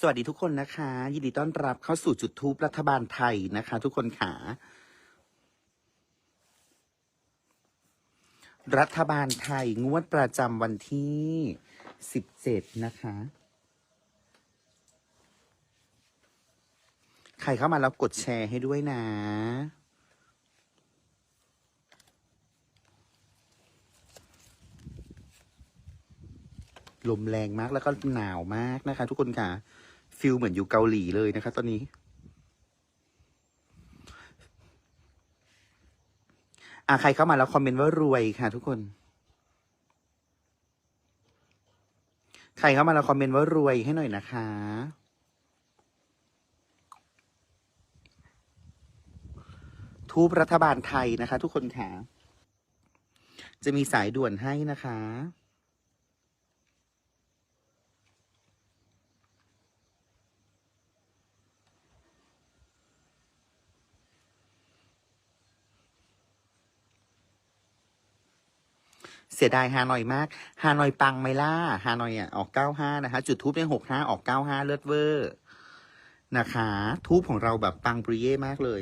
สวัสดีทุกคนนะคะ ยินดีต้อนรับเข้าสู่จุดทูปรัฐบาลไทยนะคะ ทุกคนขารัฐบาลไทยงวดประจำวันที่17นะคะ ใครเข้ามาแล้วกดแชร์ให้ด้วยนะลมแรงมากแล้วก็หนาวมากนะคะ ทุกคนค่ะ ฟิลเหมือนอยู่เกาหลีเลยนะคะ ตอนนี้ อะใครเข้ามาแล้วคอมเมนต์ว่ารวยค่ะ ทุกคน ใครเข้ามาแล้วคอมเมนต์ว่ารวยให้หน่อยนะคะทูปรัฐบาลไทยนะคะ ทุกคนค่ะ จะมีสายด่วนให้นะคะ เสียดายฮานอยมากฮานอยปังไหมล่ะฮานอยอะออกเก้าห้านะคะ จุดทูบเนี่ยหกห้าออกเก้าห้าเลิศเวอร์นะคะ ทูบของเราแบบปังปรีเย่มากเลย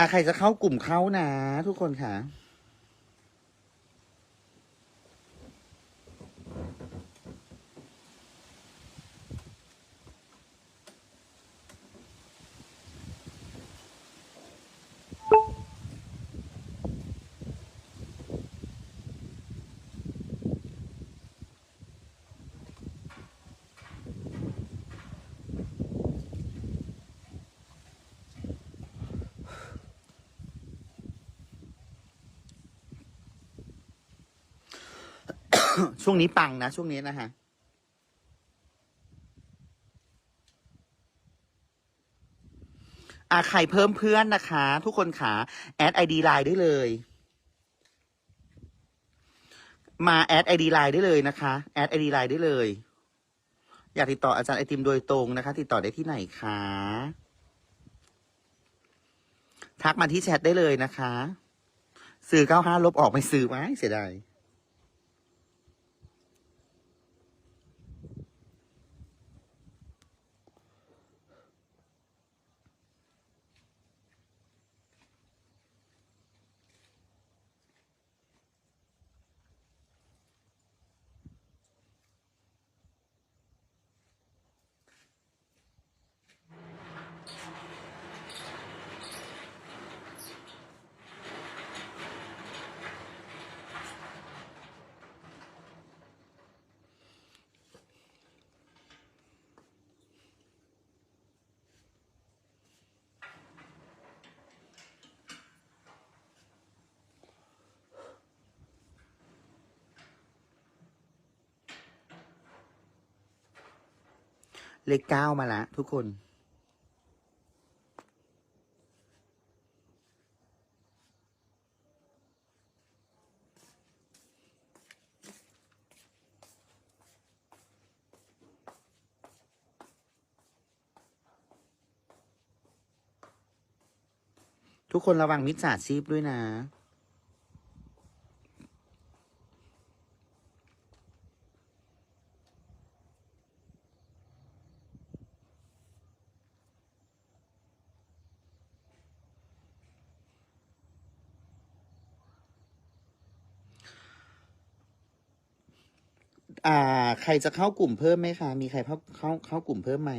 อะใครจะเข้ากลุ่มเข้านะ ทุกคนค่ะ ช่วงนี้ปังนะ ช่วงนี้นะฮะอะใครเพิ่มเพื่อนนะคะ ทุกคนขาแอดไอดีไลน์ได้เลย มาแอดไอดีไลน์ได้เลยนะคะแอดไอดีไลน์ได้เลย อยากติดต่ออาจารย์ไอติมโดยตรงนะคะ ติดต่อได้ที่ไหนคะทักมาที่แชทได้เลยนะคะสื่อเก้าห้าลบออกไม่สื่อไว้เสียดาย เลขเก้ามาละทุกคน ทุกคนระวังมิจฉาชีพด้วยนะ อ่า ใครจะเข้ากลุ่มเพิ่มไหมคะ มีใครเข้าเข้าเข้ากลุ่มเพิ่มไหม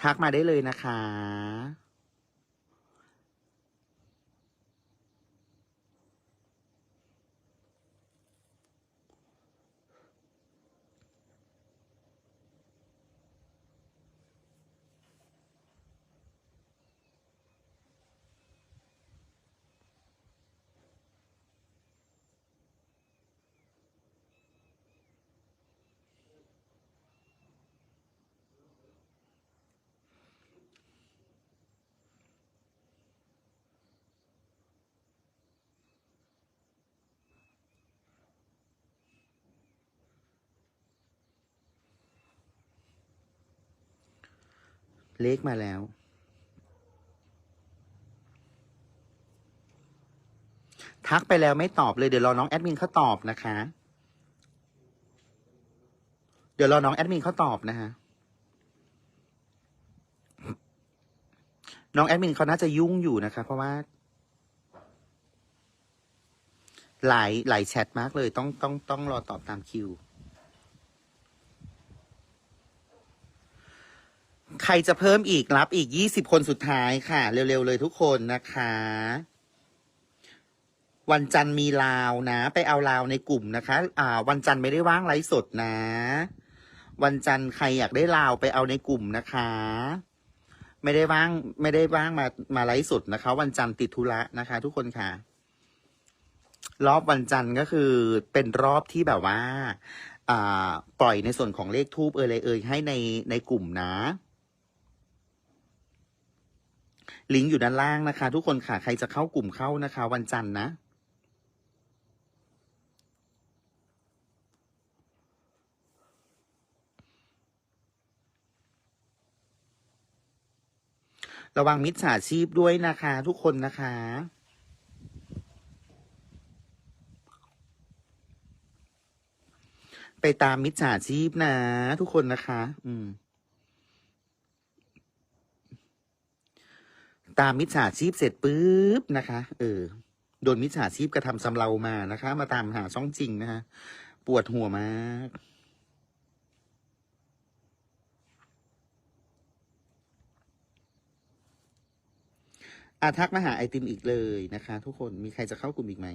ทักมาได้เลยนะคะ เลขมาแล้ว ทักไปแล้วไม่ตอบเลยเดี๋ยวรอน้องแอดมินเขาตอบนะคะ เดี๋ยวรอน้องแอดมินเขาตอบนะฮะน้องแอดมินเขาน่าจะยุ่งอยู่นะคะ เพราะว่า หลายหลายแชทมากเลยต้องต้องต้องรอตอบตามคิว ใครจะเพิ่มอีกรับอีกยี่สิบคนสุดท้ายค่ะ เร็วๆเลยทุกคนนะคะ วันจันทร์มีลาวนะ ไปเอาลาวในกลุ่มนะคะ อ่า วันจันทร์ไม่ได้ว่างไลฟ์สดนะ วันจันทร์ใครอยากได้ลาวไปเอาในกลุ่มนะคะ ไม่ได้ว่างไม่ได้ว่างมามาไลฟ์สดนะคะ วันจันทร์ติดธุระนะคะ ทุกคนค่ะ รอบวันจันทร์ก็คือเป็นรอบที่แบบว่าอ่าปล่อยในส่วนของเลขทูบเอยอะไรเอยให้ในในกลุ่มนะ ลิงก์อยู่ด้านล่างนะคะ ทุกคนค่ะ ใครจะเข้ากลุ่มเข้านะคะ วันจันทร์นะระวังมิจฉาชีพด้วยนะคะ ทุกคนนะคะ ไปตามมิจฉาชีพนะ ทุกคนนะคะ อืม ตามมิจฉาชีพเสร็จปุ๊บนะคะ เออ โดนมิจฉาชีพกระทำสำเรามานะคะ มาตามหาช่องจริงนะคะปวดหัวมากอาทักมาหาไอติมอีกเลยนะคะ ทุกคนมีใครจะเข้ากลุ่มอีกไหม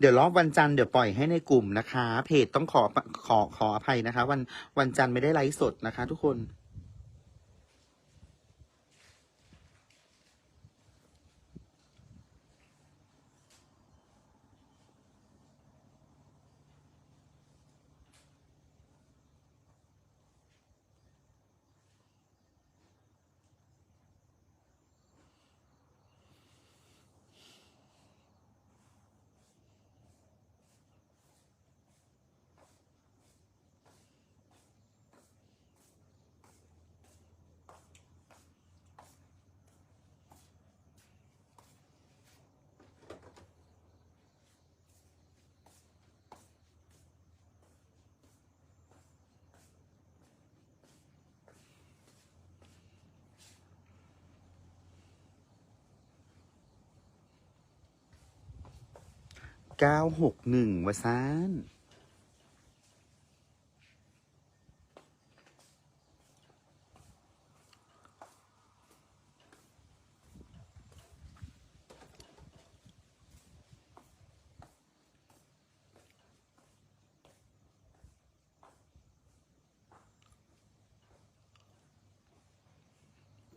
เดี๋ยวรอบวันจันทร์เดี๋ยวปล่อยให้ในกลุ่มนะคะ เพจต้องขอขอขออภัยนะคะ วันวันจันทร์ไม่ได้ไลฟ์สดนะคะ ทุกคน เก้าหกหนึ่งวะซาน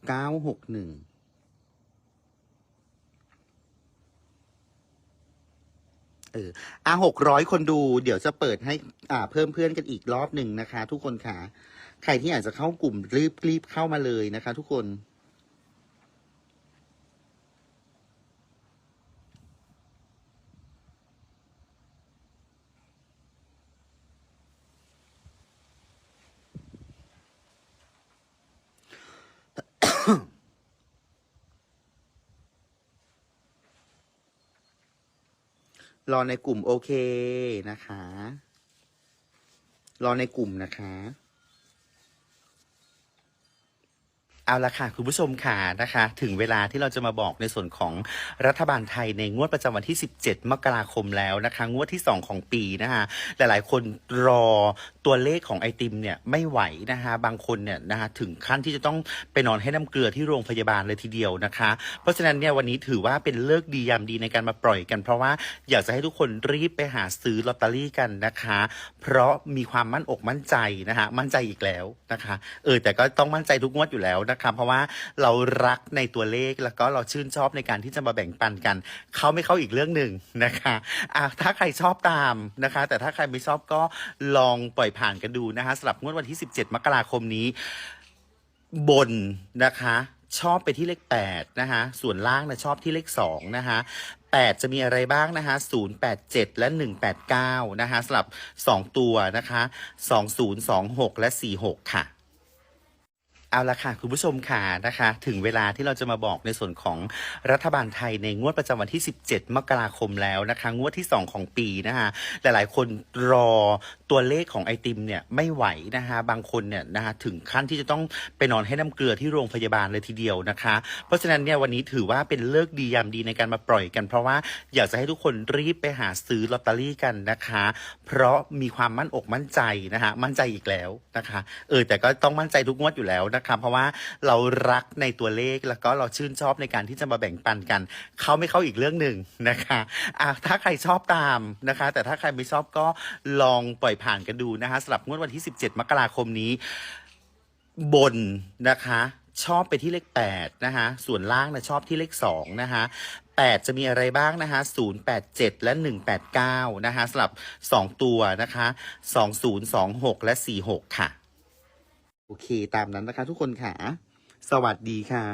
เก้าหกหนึ่ง เอออะหกร้อยคนดู เดี๋ยวจะเปิดให้อ่าเพิ่มเพื่อนกันอีกรอบหนึ่งนะคะ ทุกคนค่ะ ใครที่อยากจะเข้ากลุ่มรีบรีบเข้ามาเลยนะคะ ทุกคน รอในกลุ่มโอเคนะคะ รอในกลุ่มนะคะ เอาละค่ะ คุณผู้ชมค่ะนะคะ ถึงเวลาที่เราจะมาบอกในส่วนของรัฐบาลไทยในงวดประจำวันที่ 17 มกราคมแล้วนะคะ งวดที่ 2 ของปีนะคะหลายๆ คนรอตัวเลขของไอติมเนี่ยไม่ไหวนะคะ บางคนเนี่ยนะคะถึงขั้นที่จะต้องไปนอนให้น้ำเกลือที่โรงพยาบาลเลยทีเดียวนะคะ เพราะฉะนั้นเนี่ยวันนี้ถือว่าเป็นเลิกดียามดีในการมาปล่อยกัน เพราะว่าอยากจะให้ทุกคนรีบไปหาซื้อลอตเตอรี่กันนะคะ เพราะมีความมั่นอกมั่นใจนะคะมั่นใจอีกแล้วนะคะ เออแต่ก็ต้องมั่นใจทุกงวดอยู่แล้วนะคะ เพราะว่าเรารักในตัวเลขแล้วก็เราชื่นชอบในการที่จะมาแบ่งปันกัน เขาไม่เข้าอีกเรื่องหนึ่งนะคะอะถ้าใครชอบตามนะคะ แต่ถ้าใครไม่ชอบก็ลองปล่อยผ่านกันดูนะคะสำหรับงวดวันที่ 17 มกราคมนี้บนนะคะชอบไปที่เลข8นะคะส่วนล่างนะชอบที่เลข2นะคะ8 จะมีอะไรบ้างนะคะ087 และ 189 นะคะสลับ 2 ตัวนะคะ 2026 และ 46 ค่ะ เอาละค่ะ คุณผู้ชมค่ะนะคะ ถึงเวลาที่เราจะมาบอกในส่วนของรัฐบาลไทยในงวดประจำวันที่ 17 มกราคมแล้วนะคะ งวดที่ 2 ของปีนะคะหลายๆ คนรอตัวเลขของไอติมเนี่ยไม่ไหวนะคะบางคนเนี่ยนะคะถึงขั้นที่จะต้องไปนอนให้น้ำเกลือที่โรงพยาบาลเลยทีเดียวนะคะ เพราะฉะนั้นเนี่ยวันนี้ถือว่าเป็นเลิกดียามดีในการมาปล่อยกัน เพราะว่าอยากจะให้ทุกคนรีบไปหาซื้อลอตเตอรี่กันนะคะ เพราะมีความมั่นอกมั่นใจนะคะมั่นใจอีกแล้วนะคะเออแต่ก็ต้องมั่นใจทุกงวดอยู่แล้วนะคะครับ เพราะว่าเรารักในตัวเลขแล้วก็เราชื่นชอบในการที่จะมาแบ่งปันกัน เขาไม่เข้าอีกเรื่องหนึ่งนะคะอะถ้าใครชอบตามนะคะ แต่ถ้าใครไม่ชอบก็ลองปล่อยผ่านกันดูนะคะสำหรับงวดวันที่ 17 มกราคมนี้ บนนะคะชอบไปที่เลข8นะคะส่วนล่างนะชอบที่เลข2นะคะ8 จะมีอะไรบ้างนะคะ087 และ 189 นะคะสำหรับ 2 ตัวนะคะ 2026 และ 46 ค่ะ โอเค ตามนั้นนะคะทุกคนค่ะ สวัสดีค่ะ